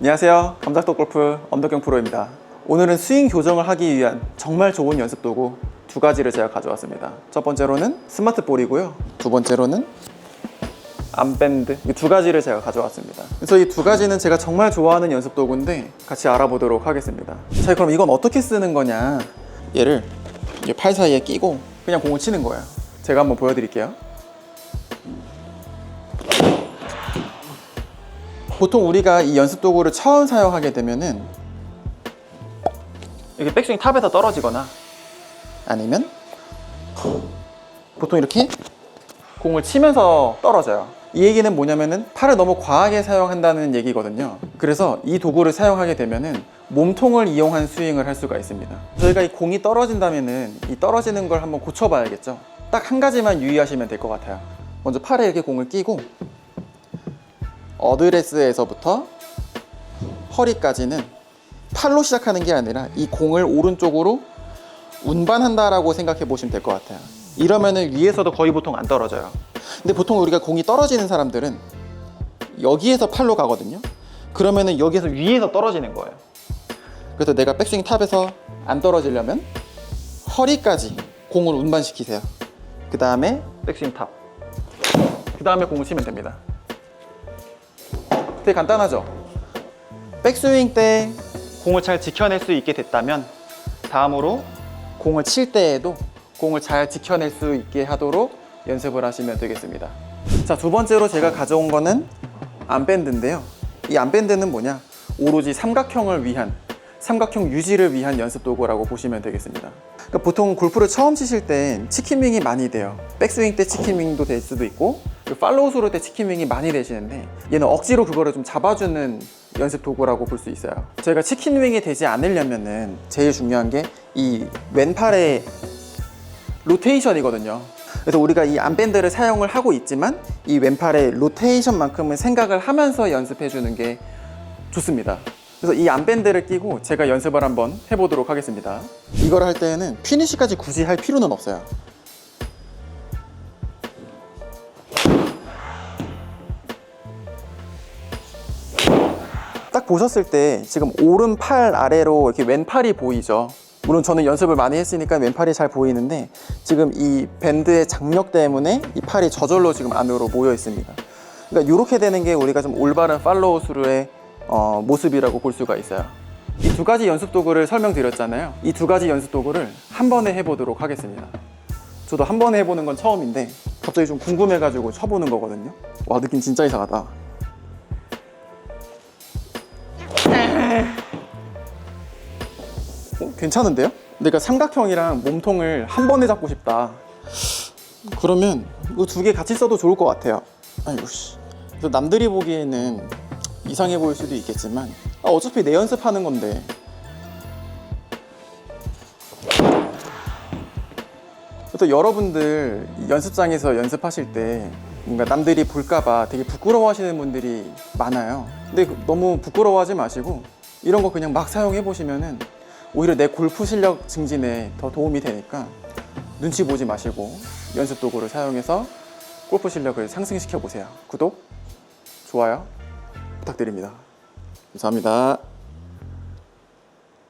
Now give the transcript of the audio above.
안녕하세요. 감작도 골프 엄덕경 프로입니다. 오늘은 스윙 교정을 하기 위한 정말 좋은 연습 도구 두 가지를 제가 가져왔습니다. 첫 번째로는 스마트 볼이고요. 두 번째로는 암밴드 이 두 가지를 제가 가져왔습니다. 그래서 이 두 가지는 제가 정말 좋아하는 연습 도구인데 같이 알아보도록 하겠습니다. 자, 그럼 이건 어떻게 쓰는 거냐? 얘를 이팔 사이에 끼고 그냥 공을 치는 거예요. 제가 한번 보여드릴게요. 보통 우리가 이 연습 도구를 처음 사용하게 되면은 이렇게 백스윙 탑에서 떨어지거나 아니면 보통 이렇게 공을 치면서 떨어져요. 이 얘기는 뭐냐면은 팔을 너무 과하게 사용한다는 얘기거든요. 그래서 이 도구를 사용하게 되면은 몸통을 이용한 스윙을 할 수가 있습니다. 저희가 이 공이 떨어진다면은 이 떨어지는 걸 한번 고쳐봐야겠죠. 딱 한 가지만 유의하시면 될 것 같아요. 먼저 팔에 이렇게 공을 끼고 어드레스에서부터 허리까지는 팔로 시작하는 게 아니라 이 공을 오른쪽으로 운반한다라고 생각해 보시면 될 것 같아요. 이러면은 위에서도 거의 보통 안 떨어져요. 근데 보통 우리가 공이 떨어지는 사람들은 여기에서 팔로 가거든요. 그러면은 여기에서 위에서 떨어지는 거예요. 그래서 내가 백스윙 탑에서 안 떨어지려면 허리까지 공을 운반시키세요. 그 다음에 백스윙 탑. 그 다음에 공을 치면 됩니다. 되게 간단하죠? 백스윙 때 공을 잘 지켜낼 수 있게 됐다면 다음으로 공을 칠 때에도 공을 잘 지켜낼 수 있게 하도록 연습을 하시면 되겠습니다. 자, 두 번째로 제가 가져온 거는 암밴드인데요. 이 암밴드는 뭐냐? 오로지 삼각형을 위한 삼각형 유지를 위한 연습 도구라고 보시면 되겠습니다. 그러니까 보통 골프를 처음 치실 땐 치킨윙이 많이 돼요. 백스윙 때 치킨윙도 될 수도 있고 팔로우 스루 때 치킨윙이 많이 되시는데 얘는 억지로 그거를 좀 잡아주는 연습 도구라고 볼 수 있어요. 저희가 치킨윙이 되지 않으려면은 제일 중요한 게 이 왼팔의 로테이션이거든요. 그래서 우리가 이 암밴드를 사용을 하고 있지만 이 왼팔의 로테이션만큼은 생각을 하면서 연습해 주는 게 좋습니다. 그래서 이 암밴드를 끼고 제가 연습을 한번 해보도록 하겠습니다. 이걸 할 때는 피니시까지 굳이 할 필요는 없어요. 딱 보셨을 때 지금 오른팔 아래로 이렇게 왼팔이 보이죠. 물론 저는 연습을 많이 했으니까 왼팔이 잘 보이는데 지금 이 밴드의 장력 때문에 이 팔이 저절로 지금 안으로 모여 있습니다. 그러니까 이렇게 되는 게 우리가 좀 올바른 팔로우 스루의 어, 모습이라고 볼 수가 있어요. 이 두 가지 연습 도구를 설명드렸잖아요. 이 두 가지 연습 도구를 한 번에 해보도록 하겠습니다. 저도 한 번에 해보는 건 처음인데 갑자기 좀 궁금해가지고 쳐보는 거거든요. 와 느낌 진짜 이상하다. 괜찮은데요? 내가 삼각형이랑 몸통을 한 번에 잡고 싶다. 그러면 이거 두개 같이 써도 좋을 것 같아요. 아이고 씨. 그래서 남들이 보기에는 이상해 보일 수도 있겠지만 아, 어차피 내 연습하는 건데. 또 여러분들 연습장에서 연습하실 때 뭔가 남들이 볼까봐 되게 부끄러워하시는 분들이 많아요. 근데 그- 너무 부끄러워하지 마시고 이런 거 그냥 막 사용해 보시면은 오히려 내 골프 실력 증진에 더 도움이 되니까 눈치 보지 마시고 연습 도구를 사용해서 골프 실력을 상승시켜 보세요. 구독, 좋아요 부탁드립니다. 감사합니다.